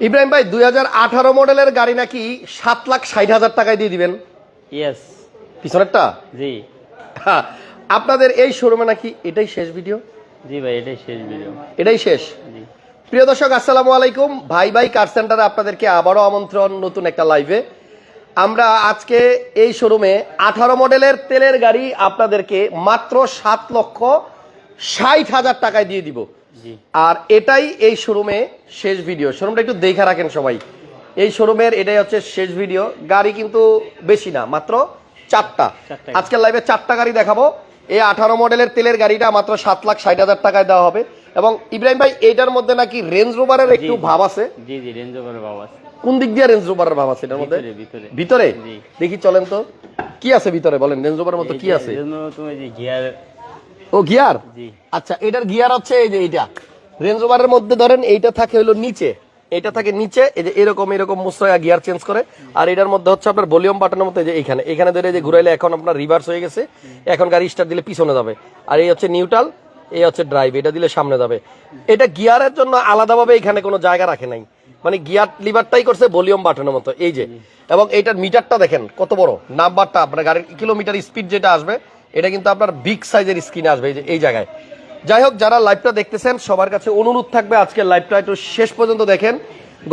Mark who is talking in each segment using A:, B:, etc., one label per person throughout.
A: ইব্রাহিম ভাই দুই হাজার আঠারো মডেলের গাড়ি নাকি সাত লাখ ষাট হাজার টাকায় দিয়ে দিবেন?
B: ইয়েস
A: পিছনেরটা?
B: জি।
A: হ্যাঁ, আপনাদের এই শোরুমে নাকি এটাই শেষ ভিডিও
B: জি ভাই এটাই শেষ ভিডিও
A: এটাই শেষ?
B: জি।
A: প্রিয় দর্শক আসসালামু আলাইকুম। ভাই ভাই কার সেন্টারে আপনাদেরকে আবারও আমন্ত্রণ নতুন একটা লাইভে আমরা আজকে এই শোরুমে আঠারো মডেলের তেলের গাড়ি আপনাদেরকে মাত্র সাত লক্ষ ষাট হাজার টাকায় দিয়ে দিব। আর এটাই এই শোরুমে শেষ ভিডিও শোরুমটা একটু দেখে রাখেন সবাই। এই শোরুমের এটাই হচ্ছে শেষ ভিডিও গাড়ি কিন্তু বেশি না মাত্র চারটা। আজকের লাইভে চারটা গাড়ি দেখাবো। এই আঠারো মডেলের তেলের গাড়িটা মাত্র সাত লাখ ষাট হাজার টাকায় দেওয়া হবে। এবং ইব্রাহিম ভাই এইটার মধ্যে নাকি রেঞ্জ রোভারের একটু ভাব আছে?
B: জি জি রেঞ্জ ওভার বাবা আছে।
A: কোন দিক দিয়ে রেঞ্জ রোভারের ভাব আছে এটার মধ্যে?
B: ভিতরে ভিতরে।
A: ভিতরে? দেখি চলেন তো। কি আছে ভিতরে বলেন? রেঞ্জ রোভারের মতো কি আছে?
B: তুমি যে গিয়ার
A: ও গিয়ার? আচ্ছা এটার গিয়ার হচ্ছে এই যে এইটা। রেঞ্জ রোভারের মধ্যে ধরেন এইটা থাকে হলো নিচে। এটা থাকে নিচে এই যে এরকম এরকম মুসরা গিয়ার চেঞ্জ করে। আর এটার মধ্যে হচ্ছে আপনার ভলিউম বাটনের মধ্যে যে এখানে এখানে ধরে এই যে ঘুরাইলে এখন আপনার রিভার্স হয়ে গেছে। এখন গাড়ি স্টার্ট দিলে পিছনে যাবে। আর এই হচ্ছে নিউট্রাল এই হচ্ছে ড্রাইভ এটা দিলে সামনে যাবে। এটা গিয়ারের জন্য আলাদাভাবে এখানে কোনো জায়গা রাখে নাই। মানে গিয়ার লিভারটাই করছে ভলিউম বাটনের মতো। এই যে। এবং এইটার মিটারটা দেখেন কত বড়? নাম্বারটা আপনার গাড়ির কিলোমিটার স্পিড যেটা আসবে এটা কিন্তু আপনার বিগ সাইজের স্ক্রিনে আসবে এই যে এই জায়গায়। যাই হোক যারা লাইভটা দেখতেছেন সবার কাছে অনুরোধ থাকবে আজকের লাইভটা একটু শেষ পর্যন্ত দেখেন।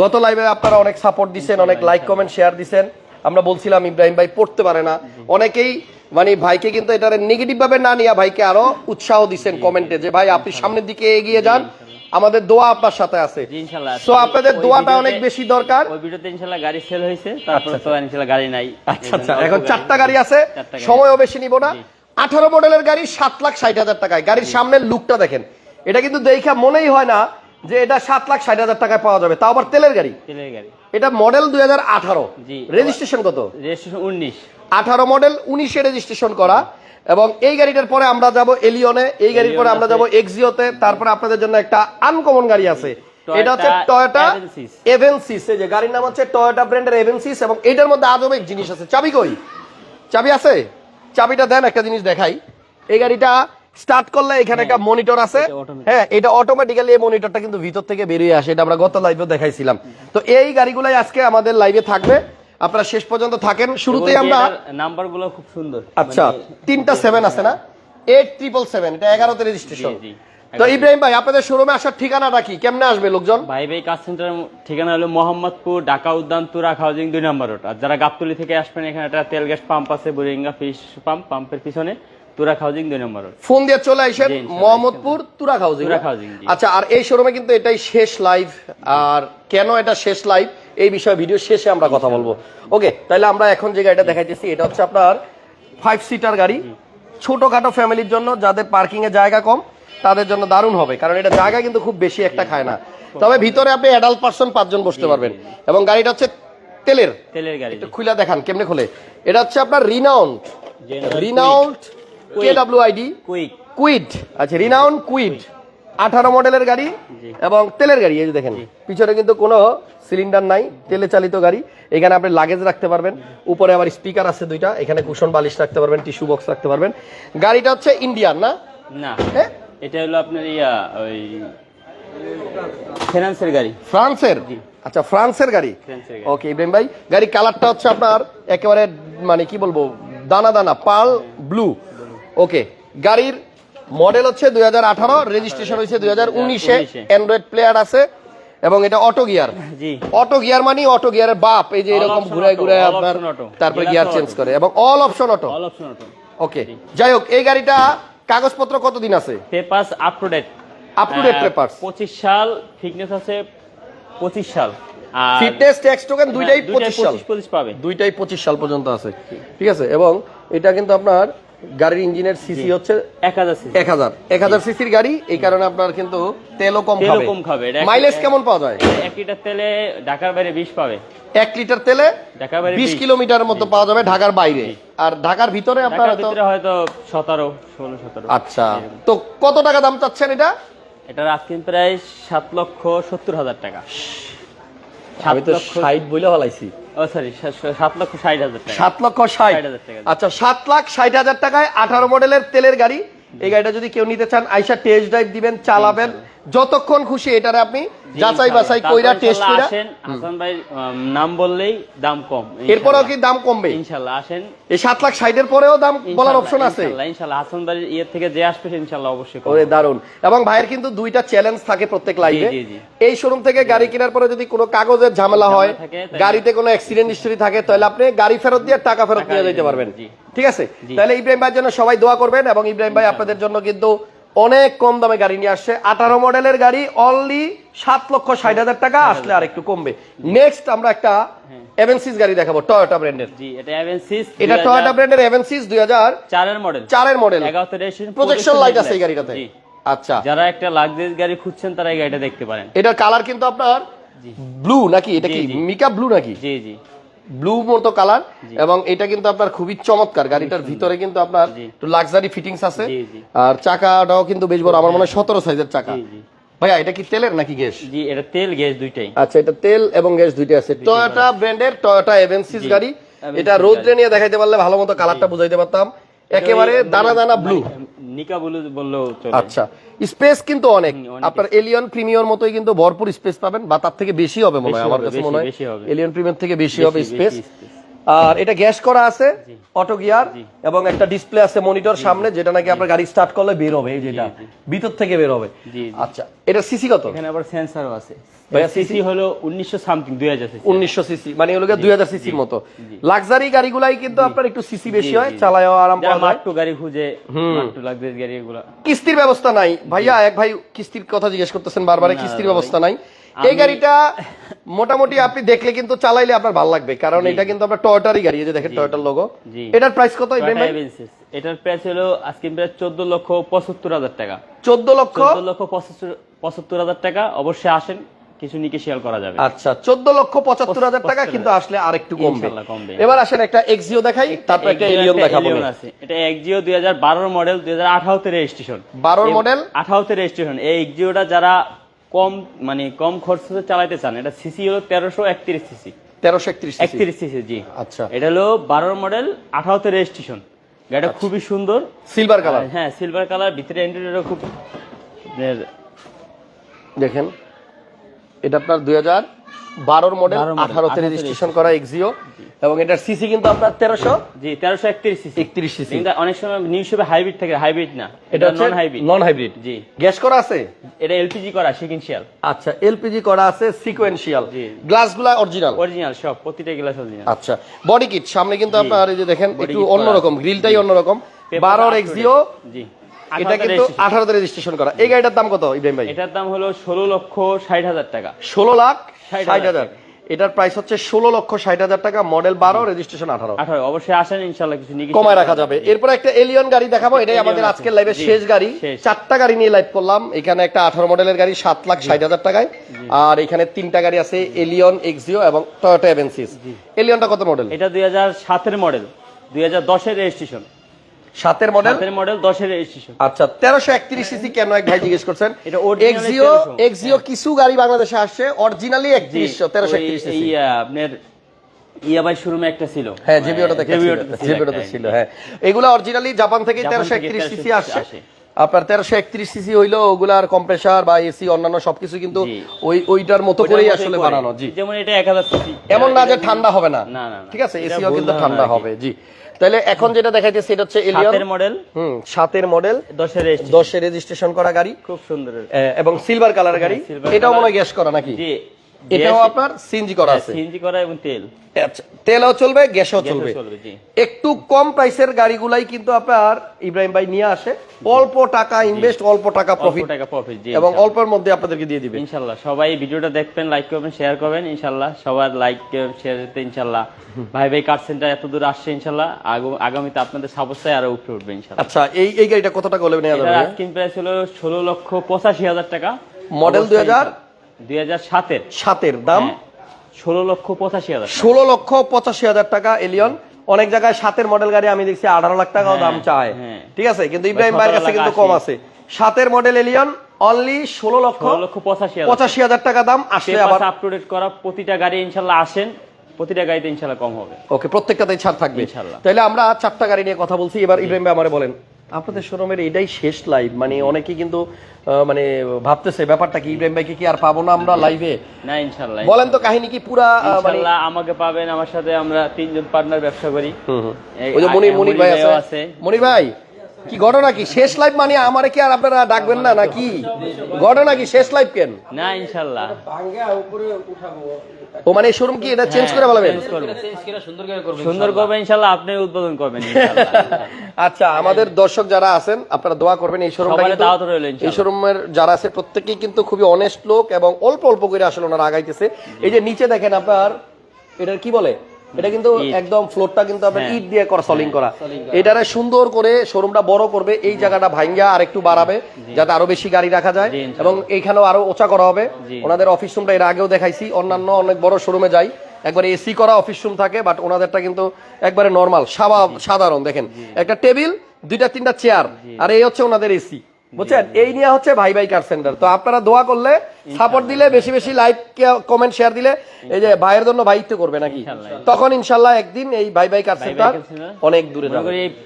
A: গত লাইভে আপনারা অনেক সাপোর্ট দিচ্ছেন অনেক লাইক কমেন্ট শেয়ার দিচ্ছেন আমরা বলছিলাম ইব্রাহিম ভাই পড়তে পারে না। অনেকেই মানে ভাইকে কিন্তু এটার নেগেটিভ ভাবে না নিয়ে ভাইকে আরও উৎসাহ দিচ্ছেন কমেন্টে যে ভাই আপনি সামনের দিকে এগিয়ে যান। আমাদের দোয়া আপনার সাথে আছে। সো আপনাদের দোয়াটা অনেক বেশি দরকার।
B: ওই ভিডিওতে ইনশাল্লাহ গাড়ি সেল হয়েছে তারপরে তো ইনশাল্লাহ গাড়ি নাই।
A: আচ্ছা আচ্ছা এখন চারটা গাড়ি আছে সময়ও বেশি নিব না। আঠারো মডেলের গাড়ি সাত লাখ ষাট হাজার টাকায়। গাড়ির সামনের লুকটা দেখেন। এটা কিন্তু দেখা মনেই হয় না যে এটা সাত লাখ ষাট হাজার টাকায় পাওয়া যাবে। তাও আবার তেলের গাড়ি।
B: তেলের গাড়ি।
A: এটা মডেল দুই হাজার আঠারো। রেজিস্ট্রেশন কত?
B: রেজিস্ট্রেশন উনিশ।
A: আঠারো মডেল উনিশে রেজিস্ট্রেশন করা। এবং এই গাড়িটার পরে আমরা যাব এলিয়নে এই গাড়ির পরে আমরা। যাব এক্সিওতে তারপরে আপনাদের জন্য একটা আনকমন গাড়ি আছে। এটা হচ্ছে টয়োটা
B: এভেন্সিস।
A: যে গাড়ির নাম হচ্ছে টয়োটা ব্র্যান্ডের এভেন্সিস এবং এটার মধ্যে আজব এক জিনিস আছে। চাবি কই? চাবি আছে? চাবিটা দেন একটা জিনিস দেখাই। এই গাড়িটা স্টার্ট করলে এখানে একটা মনিটর আছে। হ্যাঁ এটা অটোমেটিক্যালি এই মনিটরটা কিন্তু ভিতর থেকে বেরিয়ে আসে। এটা আমরা গত লাইভে দেখাইছিলাম। তো এই গাড়িগুলাই আজকে আমাদের লাইভে থাকবে। আপনারা শেষ পর্যন্ত থাকেন। শুরুতেই আমরা
B: নাম্বারগুলো খুব সুন্দর।
A: আচ্ছা
B: মানে-
A: তিনটা সেভেন আছে না? এইট ট্রিপল সেভেন এটা এগারোতে রেজিস্ট্রেশন। তো ইব্রাহিম ভাই আপনাদের শোরুমে আসার ঠিকানাটা কি? কেমনে আসবে লোকজন?
B: ভাই ভাই কাজ সেন্টারের ঠিকানা হলো মোহাম্মদপুর ঢাকা উদ্যান তুরাক হাউজিং দুই নম্বর রোড। আর যারা গাবতলি থেকে আসবেন এখানে একটা তেল গ্যাস পাম্প আছে বুরিঙ্গা ফিশ পাম্প পাম্পের পিছনে তুরাক হাউজিং দুই নম্বর রোড।
A: ফোন দিয়ে চলে আসেন মোহাম্মদপুর তুরাক হাউজিং
B: তুরাগ হাউজিং,
A: আচ্ছা আর এই শোরুমে কিন্তু এটাই শেষ লাইভ আর কেন এটা শেষ লাইভ এই বিষয়ে ভিডিও শেষে আমরা কথা বলব। ওকে তাহলে আমরা এখন যে গাড়িটা দেখাইতেছি এটা হচ্ছে আপনার ফাইভ সিটার গাড়ি। ছোটখাটো ফ্যামিলির জন্য যাদের পার্কিং এ জায়গা কম তাদের জন্য দারুণ হবে কারণ এটা জায়গা কিন্তু খুব বেশি একটা খায় না। তবে ভিতরে আপনি অ্যাডাল্ট পার্সন পাঁচজন বসতে পারবেন। এবং গাড়িটা হচ্ছে তেলের।
B: তেলের গাড়ি।
A: একটু খুলে দেখান কেমনে খুলে? এটা হচ্ছে আপনার Renault Renault K. W I D
B: quick
A: Kwid আচ্ছা রিনাউন্ড কুইড আঠারো মডেলের গাড়ি এবং তেলের গাড়ি এই যে দেখেন। পিছনে কিন্তু কোনো সিলিন্ডার নাই তেলে চালিত গাড়ি। এখানে আপনি লাগেজ রাখতে পারবেন। উপরে আবার স্পিকার আছে দুইটা। এখানে কুশন বালিশ রাখতে পারবেন টিস্যু বক্স রাখতে পারবেন। গাড়িটা হচ্ছে ইন্ডিয়ান না?
B: না।
A: হ্যাঁ?
B: এটা হলো আপনার ইয়া ওই ফিনান্সের গাড়ি।
A: ফ্রান্সের? আচ্ছা ফ্রান্সের গাড়ি? ওকে ইব্রাহিম ভাই গাড়ি কালারটা হচ্ছে আপনার একেবারে মানে কি বলব দানা দানা পাল ব্লু। ওকে গাড়ির মডেল হচ্ছে দুই হাজার আঠারো রেজিস্ট্রেশন হয়েছে দুই হাজার উনিশে অ্যান্ড্রয়েড প্লেয়ার আছে এবং এটা অটো গিয়ার। অটো গিয়ার মানে অটো গিয়ারের বাপ এই যে এরকম ঘুরে ঘুরে আপনার তারপরে গিয়ার চেঞ্জ করে এবং all option auto
B: all option auto
A: okay যাই হোক এই গাড়িটা কাগজপত্র কতদিন আছে?
B: Papers up to date
A: up to date papers।
B: পঁচিশ সাল ফিটনেস আছে পঁচিশ সাল। আর
A: ফিটনেস ট্যাক্স টোকেন দুইটাই
B: হ্যাঁ,
A: পঁচিশ সাল।
B: পঁচিশ পাবে।
A: দুইটাই পঁচিশ সাল পর্যন্ত আছে। ঠিক আছে এবং এটা কিন্তু আপনার গাড়ির ইঞ্জিনের সিসি হচ্ছে
B: এক হাজার সিসি
A: এক হাজার। এক হাজার সিসির গাড়ি এই কারণে আপনার কিন্তু তেলও কম
B: তেলও
A: খাবে।
B: কম খাবে,
A: মাইলেজ কেমন পাওয়া যায়?
B: এক লিটার তেলে ঢাকার বাইরে বিশ পাবে।
A: এক লিটার তেলে
B: ঢাকার বাইরে
A: বিশ
B: 20
A: কিলোমিটারের মতো পাওয়া যাবে ঢাকার বাইরে। আর ঢাকার ভিতরে আপনার
B: ঢাকার
A: হয়তো
B: ভিতরে হয়তো সতেরো ষোলো সতেরো।
A: আচ্ছা। তো কত টাকা দাম চাচ্ছেন এটা?
B: এটার আজকে প্রায় সাত লক্ষ সত্তর হাজার টাকা।
A: আমি তো হলাইছি।
B: ও সরি সাত লক্ষ ষাট হাজার টাকা।
A: সাত লক্ষ ষাট।
B: 60,000 টাকা।
A: আচ্ছা সাত লাখ ষাট হাজার টাকায় আঠারো মডেলের তেলের গাড়ি। এই গাড়িটা যদি কেউ নিতে চান আইসা টেস্ট ড্রাইভ দিবেন চালাবেন। যতক্ষণ খুশি এটারে আপনি যাচাই বাছাই কইরা টেস্ট কইরা
B: আসেন। হাসান ভাই নাম বললেই দাম কম।
A: এরপরেও কি দাম কমবে?
B: ইনশাল্লাহ আসেন।
A: এই সাত লাখ ষাটের পরেও দাম বলার অপশন আছে।
B: ইনশাল্লাহ, ইনশাল্লাহ। হাসান ইয়ে থেকে যে আসবে সে ইনশাল্লাহ অবশ্যই।
A: ওরে দারুণ এবং ভাইয়ের কিন্তু দুইটা চ্যালেঞ্জ থাকে প্রত্যেক লাইভে। এই শোরুম থেকে গাড়ি কেনার পরে যদি কোনো কাগজের ঝামেলা হয় গাড়িতে কোনো অ্যাক্সিডেন্ট হিস্টরি থাকে তাহলে আপনি গাড়ি ফেরত দিয়ে টাকা ফেরত নিয়ে
B: দিয়ে
A: যেতে পারবেন। ঠিক আছে? তাহলে ইব্রাহিম ভাইয়ের জন্য সবাই দোয়া করবেন এবং ইব্রাহিম ভাই আপনাদের জন্য কিন্তু অনেক কম দামে গাড়ি নিয়ে আসছে। আঠারো মডেলের গাড়ি অনলি সাত লক্ষ ষাট হাজার টাকা। আসলে আর একটু কমবে। নেক্সট আমরা একটা এভেন্সিস গাড়ি দেখাবো টয়োটা ব্র্যান্ডের
B: এটা
A: টয়োটা ব্র্যান্ডের এভেন্সিস দুই হাজার
B: চারের মডেল
A: চারের মডেল প্রজেকশন লাইট আছে এই গাড়িটাতে। আচ্ছা।
B: যারা একটা লাক্সারি গাড়ি খুঁজছেন তারা এই গাড়িটা দেখতে পারেন।
A: এটার কালার কিন্তু আপনার ব্লু নাকি? এটা কি। মিকা ব্লু নাকি?
B: জি জি।
A: ব্লু মতো কালার এবং এটা কিন্তু আপনার খুবই চমৎকার। গাড়িটার ভিতরে কিন্তু আপনার একটু লাক্সারি ফিটিংস আছে। আর চাকাটাও কিন্তু বেশ বড়। আমার মনে হয় সতেরো সাইজের চাকা। ভাইয়া এটা কি তেলের নাকি গ্যাস?
B: জি এটা তেল গ্যাস দুইটাই।
A: আচ্ছা এটা তেল এবং গ্যাস দুইটা আছে। টয়োটা ব্র্যান্ডের টয়োটা এভেন্সিস গাড়ি। এটা রোদ্রে নিয়ে দেখাইতে পারলে ভালো মতো কালারটা বুঝাইতে পারতাম। একেবারে দানা দানা ব্লু
B: নিকা ব্লু বললেও চলে।
A: আচ্ছা স্পেস কিন্তু অনেক। আপনার এলিয়ন প্রিমিয়র মতোই কিন্তু ভরপুর স্পেস পাবেন বা তার থেকে বেশি হবে মনে হয় আমার কাছে মনে হয়। এলিয়ন প্রিমিয়ার থেকে বেশি হবে স্পেস। আর এটা গ্যাস করা আছে অটো গিয়ার এবং একটা ডিসপ্লে আছে মনিটর সামনে যেটা নাকি আপনার গাড়ি স্টার্ট করলে বের হবে এই যেটা। ভিতর থেকে বের হবে। আচ্ছা এটা সিসি কত?
B: এখানে আবার সেন্সরও আছে।
A: ভাইয়া,
B: সিসি হলো উনিশশো সামথিং দুই হাজার সিসি
A: উনিশশো সিসি মানে এগুলো দুই হাজার সিসির মতো। লাক্সারি গাড়িগুলাই কিন্তু আপনার একটু সিসি বেশি হয়
B: জি।
A: চালায়ও আরাম
B: যারা
A: পাওয়া যায়।
B: মাট্টু গাড়ি খুঁজে মাট্টু লাক্সারি গাড়ি এগুলো।
A: কিস্তির ব্যবস্থা নাই। ভাইয়া এক ভাই কিস্তির কথা জিজ্ঞেস করতেছেন বারবারে কিস্তির ব্যবস্থা নাই। এই গাড়িটা মোটামুটি আপনি দেখলে কিন্তু চালাইলে আপনার ভালো লাগবে কারণ এটা কিন্তু আপনার টয়োটারই গাড়ি এই যে দেখেন টয়োটার লোগো এটার প্রাইস কত
B: এটার প্রাইস হলো আজকে প্রায় চোদ্দ লক্ষ পঁচাত্তর হাজার টাকা।
A: চোদ্দ লক্ষ?
B: লক্ষ পঁচাত্তর হাজার টাকা অবশ্যই আসেন কিছু নিকে শেয়ার করা যাবে।
A: আচ্ছা চোদ্দ লক্ষ পঁচাত্তর হাজার টাকা কিন্তু আসলে আর একটু কমবে। এবার আসেন একটা এক্সিও দেখাই তারপর একটা এলিয়ন দেখাবো
B: এটা এক্সিও দুই হাজার বারোর মডেল দুই হাজার আঠারোতে রেজিস্ট্রেশন
A: 12 মডেল?
B: আঠারোতে রেজিস্ট্রেশন এই এক্সিওটা যারা কম মানে কম খরচে চালাতে চান। এটা সিসি হলো তেরোশো একত্রিশ সিসি।
A: তেরোশো একত্রিশ
B: একত্রিশ সিসি জি।
A: আচ্ছা।
B: এটা হলো বারোর মডেল আঠারোতে রেজিস্ট্রেশন গাড়িটা খুবই সুন্দর।
A: সিলভার কালার
B: হ্যাঁ সিলভার কালার ভিতরে ইন্টেরিয়রও খুব
A: দেখেন। এটা আপনার দুই হাজার বারোর মডেল
B: 12
A: আঠারোতে রেজিস্ট্রেশন করা এক্সিও এবং এটার সিসি কিন্তু আপনার তেরোশো।
B: জি তেরোশো একত্রিশ সিসি
A: একত্রিশ সিসি
B: অনেক সময় নিউ হিসেবে হাইব্রিড থাকে হাইব্রিড না।
A: এটা
B: নন হাইব্রিড
A: নন হাইব্রিড
B: জি।
A: গ্যাস করা আছে?
B: এটা এলপিজি করা সিকেন্সিয়াল
A: আচ্ছা এলপিজি করা আছে সিকোয়েন্সিয়াল। গ্লাসগুলা অরিজিনাল
B: অরিজিনাল সব প্রতিটা গ্লাস অরিজিনাল
A: আচ্ছা বডি কিট সামনে কিন্তু আপনার এই যে দেখেন একটু অন্যরকম। গ্রিলটাই অন্যরকম। বারোর এক্সিও
B: জি।
A: এটা কিন্তু আঠারোতে রেজিস্ট্রেশন করা। এই গাড়িটার দাম কত ইব্রাহিম ভাই?
B: এটার দাম হলো ষোলো লক্ষ ষাট হাজার টাকা।
A: ষোলো লাখ ষাট হাজার এটার প্রাইস হচ্ছে ষোলো লক্ষ ষাট হাজার টাকা মডেল বারো রেজিস্ট্রেশন আঠারো।
B: আঠারো অবশ্যই আসেন ইনশাল্লাহ কিছু
A: কমায় রাখা যাবে। এরপর একটা এলিয়ন গাড়ি দেখাবো। এটাই আমাদের আজকের লাইভের শেষ গাড়ি। চারটা গাড়ি নিয়ে লাইভ করলাম। এখানে একটা আঠারো মডেলের গাড়ি সাত লাখ ষাট হাজার টাকায়। আর এখানে তিনটা গাড়ি আছে এলিয়ন এক্সিও এবং টয়োটা এভেন্সিস এলিয়নটা কত মডেল
B: এটা দুই হাজার সাতের মডেল দুই হাজার দশের রেজিস্ট্রেশন
A: সাতের মডেল
B: সাতের মডেল দশের রেজিস্ট্রেশন
A: আচ্ছা তেরোশো একত্রিশ সিসি কেন এক ভাই জিজ্ঞেস করছেন?
B: এটা
A: এক্সিও এক্সিও কিছু গাড়ি বাংলাদেশে আসছে অরিজিনালি একত্রিশ সিসি
B: আপনার ইয়াবাই শোরুমে একটা ছিল।
A: হ্যাঁ জেবিওটা
B: জেবিওটা ছিল
A: হ্যাঁ। এগুলো অরিজিনালি জাপান থেকে
B: জাপান
A: সিসি আসছে। আপনার তেরোশো একত্রিশ সিসি হইল ওগুলার কম্প্রেসার বা এসি অন্যান্য সবকিছু কিন্তু ওই ওইটার মতো করেই আসলে। বানানো জি।
B: যেমন এটা এক হাজার
A: এমন না যে ঠান্ডা হবে না। ঠিক আছে এসিও কিন্তু ঠান্ডা হবে জি। তাহলে এখন যেটা দেখাইতেছে সেটা হচ্ছে এলিয়ন
B: এর মডেল
A: হুম সাতের মডেল
B: দশের রেজিস্ট্রেশন
A: এর রেজিস্ট্রেশন করা গাড়ি।
B: খুব সুন্দর।
A: এবং সিলভার কালার গাড়ি। এটাও মনে হয় গ্যাস করা নাকি?
B: জি।
A: এটাও আপনার সিএনজি করা আছে।
B: সিএনজি করা এবং তেল।
A: আচ্ছা তেলও চলবে গ্যাসও চলবে। একটু কম প্রাইসের গাড়িগুলাই কিন্তু আপনার ইব্রাহিম ভাই নিয়ে আসে। অল্প টাকা ইনভেস্ট অল্প টাকা প্রফিট
B: টাকা প্রফিট জি
A: এবং অল্পের মধ্যে আপনাদেরকে দিয়ে দিবে।
B: ইনশাল্লাহ সবাই ভিডিওটা দেখবেন লাইক করবেন শেয়ার করবেন ইনশাল্লাহ। সবার লাইক শেয়ার করতে ইনশাল্লাহ। ভাই ভাই কার সেন্টার এত দূর আসছে ইনশাল্লাহ। আগামীতে আপনাদের সাবস্থায় আরও উপরে উঠবে ইনশাল্লাহ।
A: আচ্ছা এই এই গাড়িটা কত টাকা হলে নেওয়া যাবে
B: আস্কিং প্রাইস হলো ষোলো লক্ষ পঁচাশি হাজার টাকা।
A: মডেল দুই হাজার
B: দুই হাজার সাতের।
A: সাতের দাম?
B: ষোলো লক্ষ পঁচাশি হাজার
A: ষোলো লক্ষ পঁচাশি হাজার টাকা এলিয়ন। অনেক জায়গায় সাতের মডেল গাড়ি আমি দেখছি আঠারো লাখ টাকাও দাম চায়।
B: হ্যাঁ।
A: ঠিক আছে? কিন্তু ইব্রাহিম ভাইয়ের কাছে কিন্তু কম আছে। সাতের মডেল এলিয়ন অনলি ষোলো লক্ষ
B: লক্ষ পঁচাশি হাজার
A: পঁচাশি হাজার টাকা দাম। আসলে আবার
B: আপ টু ডেট করা প্রতিটা গাড়ি ইনশাল্লাহ আসেন। প্রতিটা গাড়িতে ইনশাল্লাহ কম হবে।
A: ওকে প্রত্যেকটাতেই ছাড় থাকবে।
B: ইনশাল্লাহ।
A: তাহলে আমরা চারটা গাড়ি নিয়ে কথা বলছি। এবার ইব্রাহিম ভাই আমারে বলেন। আপনাদের শোরুমের এটাই শেষ লাইভ মানে অনেকে কিন্তু মানে ভাবতেছে ব্যাপারটা কি ইব্রাহিম ভাইকে কি আর পাবো না আমরা লাইভে
B: না ইনশাল্লাহ
A: বলেন তো কাহিনী কি পুরা মানে
B: আমাকে পাবেন আমার সাথে আমরা তিনজন পার্টনার ব্যবসা করি।
A: হুম। ওই যে মনির মনির ভাই আছে। মনির ভাই কি ঘটনা কি? শেষ লাইভ মানে আমারে কি আর আপনারা ডাকবেন না নাকি? ঘটনা কি? শেষ লাইভ কেন?
B: না ইনশাল্লাহ।
A: ও মানে শোরুম কি এটা চেঞ্জ করে বলবেন?
B: সুন্দর করবেন ইনশাল্লাহ। আপনি উদ্বোধন করবেন
A: আচ্ছা আমাদের দর্শক যারা আছেন আপনারা দোয়া করবেন এই শোরুমটা কিন্তু এই শোরুমের যারা আছে প্রত্যেকেই কিন্তু খুবই অনেস্ট লোক এবং অল্প অল্প করে আসলে ওনারা আগাইতেছে। এই যে নিচে দেখেন আপনার এটার কি বলে? এটা কিন্তু একদম ফ্লোরটা কিন্তু আপনার
B: হ্যাঁ।
A: ইট দিয়ে করা সলিং করা। এটারে সুন্দর করে শোরুমটা বড় করবে এই জায়গাটা ভাঙ্গা আর একটু বাড়াবে যাতে আরও বেশি গাড়ি রাখা যায় এবং এইখানেও আরও ওচা করা হবে। ওনাদের অফিস রুমটা এর আগেও দেখাইছি অন্যান্য অনেক বড় শোরুমে যাই। একবারে এসি করা অফিস রুম থাকে বাট ওনাদেরটা কিন্তু একবারে নর্মাল সাধারণ দেখেন। একটা টেবিল দুইটা তিনটা চেয়ার আর এই হচ্ছে ওনাদের এসি বুঝছেন? এই নিয়ে হচ্ছে ভাই ভাই কার সেন্টার তো আপনারা দোয়া করলে সাপোর্ট দিলে বেশি বেশি লাইক কমেন্ট শেয়ার দিলে এই যে ভাইয়ের জন্য ভাইত্ব করবে নাকি? তখন ইনশাল্লাহ একদিন এই ভাই ভাই কার সেন্টার অনেক দূরে যাবে।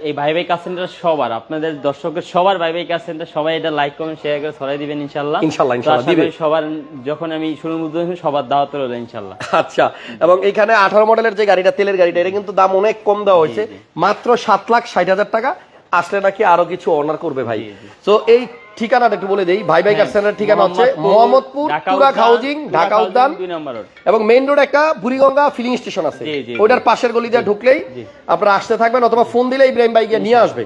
B: এই- ভাই ভাই কাজ সেন্টার সবার আপনাদের দর্শকের সবার ভাই ভাই কাজ সেন্টার সবাই এটা লাইক কমেন্ট শেয়ার করে ছড়াই দিবেন ইনশাল্লাহ।
A: ইনশাল্লাহ, ইনশাল্লাহ,
B: আশা
A: দিবে।
B: করি সবার যখন আমি শুরু করি, সবার দাওয়াত রইল ইনশাল্লাহ।
A: আচ্ছা এবং এখানে আঠারো মডেলের যে গাড়িটা তেলের গাড়িটা এটা কিন্তু দাম অনেক কম দেওয়া হয়েছে। মাত্র সাত লাখ ষাট হাজার টাকা। আসলে নাকি আরও কিছু অনার করবে ভাই। তো এই ঠিকানাটা একটু বলে দেই। ভাই বাইকার সেন্টার ঠিকানা হচ্ছে মোহাম্মদপুর তুরাক হাউজিং ঢাকা উদ্যান। এবং মেইন রোড একটা বুড়িগঙ্গা ফিলিং স্টেশন আছে। ওইটার পাশের গলি দিয়ে ঢুকলেই আপনারা আসতে থাকবেন অথবা ফোন দিলে ইব্রাহিম ভাইকে নিয়ে আসবে।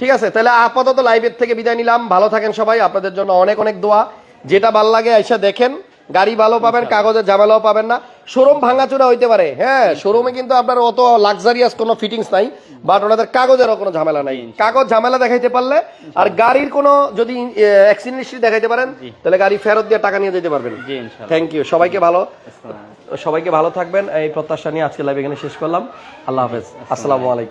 A: ঠিক আছে? তাহলে আপাতত লাইভের থেকে বিদায় নিলাম। ভালো থাকেন সবাই। আপনাদের জন্য অনেক অনেক দোয়া। যেটা ভালো লাগে এসে দেখেন। গাড়ি ভালো পাবেন কাগজের ঝামেলাও পাবেন না। শোরুম ভাঙাচোরা হইতে পারে। হ্যাঁ শোরুমে কিন্তু আপনার অত লাক্সারিয়াস কোনো ফিটিংস নাই বাট ওনাদের কাগজেরও কোনো ঝামেলা নাই। কাগজ ঝামেলা দেখাইতে পারলে আর গাড়ির কোনো যদি অ্যাক্সিডেন্ট হিস্ট্রি দেখাইতে পারেন তাহলে গাড়ি ফেরত দিয়ে টাকা নিয়ে যেতে পারবেন। থ্যাংক ইউ সবাইকে ভালো। সবাইকে ভালো থাকবেন। এই প্রত্যাশা নিয়ে আজকে লাইভ এখানে শেষ করলাম। আল্লাহ হাফেজ। আসসালামু আলাইকুম।